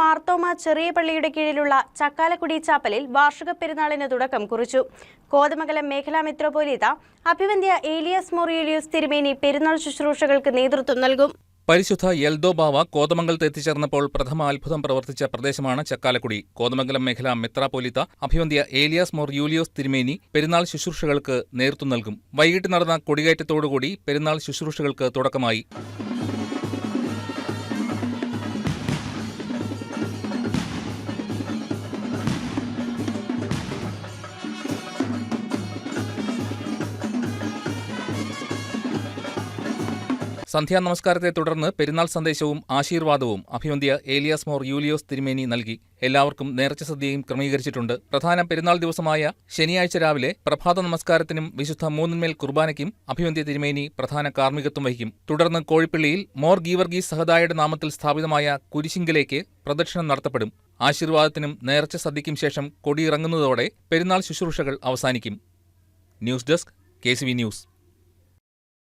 മാർത്തോമ ചെറിയ പള്ളിയുടെ കീഴിലുള്ള ചക്കാലക്കുടി ചാപ്പലിൽ വാർഷിക പെരുന്നാളിന് തുടക്കം കുറിച്ചു. കോതമംഗലം മേഖലാ മെത്രോപൊലീത്ത അഭിവന്ധ്യ ഏലിയസ് മൊറിയേലിയോസ് തിരുമേനി പെരുന്നാൾ ശുശ്രൂഷകൾക്ക് നേതൃത്വം നൽകും. പരിശുദ്ധ യൽദോ ബാവ കോതമംഗലത്ത് എത്തിച്ചേർന്നപ്പോൾ പ്രഥമ അത്ഭുതം പ്രവർത്തിച്ച പ്രദേശമാണ് ചക്കാലക്കുടി. കോതമംഗലം മേഖല മെത്രാപോലിത്ത അഭിവന്ധ്യ ഏലിയാസ് മോർ യൂലിയോസ് തിരുമേനി പെരുന്നാൾ ശുശ്രൂഷകൾക്ക് നേതൃത്വം നൽകും. വൈകിട്ട് നടന്ന കൊടികയറ്റത്തോടുകൂടി പെരുന്നാൾ ശുശ്രൂഷകൾക്ക് തുടക്കമായി. സന്ധ്യാ നമസ്കാരത്തെ തുടർന്ന് പെരുന്നാൾ സന്ദേശവും ആശീർവാദവും അഭിവന്ധ്യ ഏലിയാസ് മോർ യൂലിയോസ് തിരുമേനി നൽകി. എല്ലാവർക്കും നേർച്ച സദ്യയും ക്രമീകരിച്ചിട്ടുണ്ട്. പ്രധാന പെരുന്നാൾ ദിവസമായ ശനിയാഴ്ച രാവിലെ പ്രഭാത നമസ്കാരത്തിനും വിശുദ്ധ മൂന്നിന്മേൽ കുർബാനയ്ക്കും അഭിവന്ധ്യ തിരുമേനി പ്രധാന കാർമ്മികത്വം വഹിക്കും. തുടർന്ന് കോഴിപ്പള്ളിയിൽ മോർ ഗീവർഗീസ് സഹദായയുടെ നാമത്തിൽ സ്ഥാപിതമായ കുരിശിങ്കലേക്ക് പ്രദക്ഷിണം നടത്തപ്പെടും. ആശീർവാദത്തിനും നേർച്ച സദ്യയ്ക്കും ശേഷം കൊടിയിറങ്ങുന്നതോടെ പെരുന്നാൾ ശുശ്രൂഷകൾ അവസാനിക്കും. News desk K news.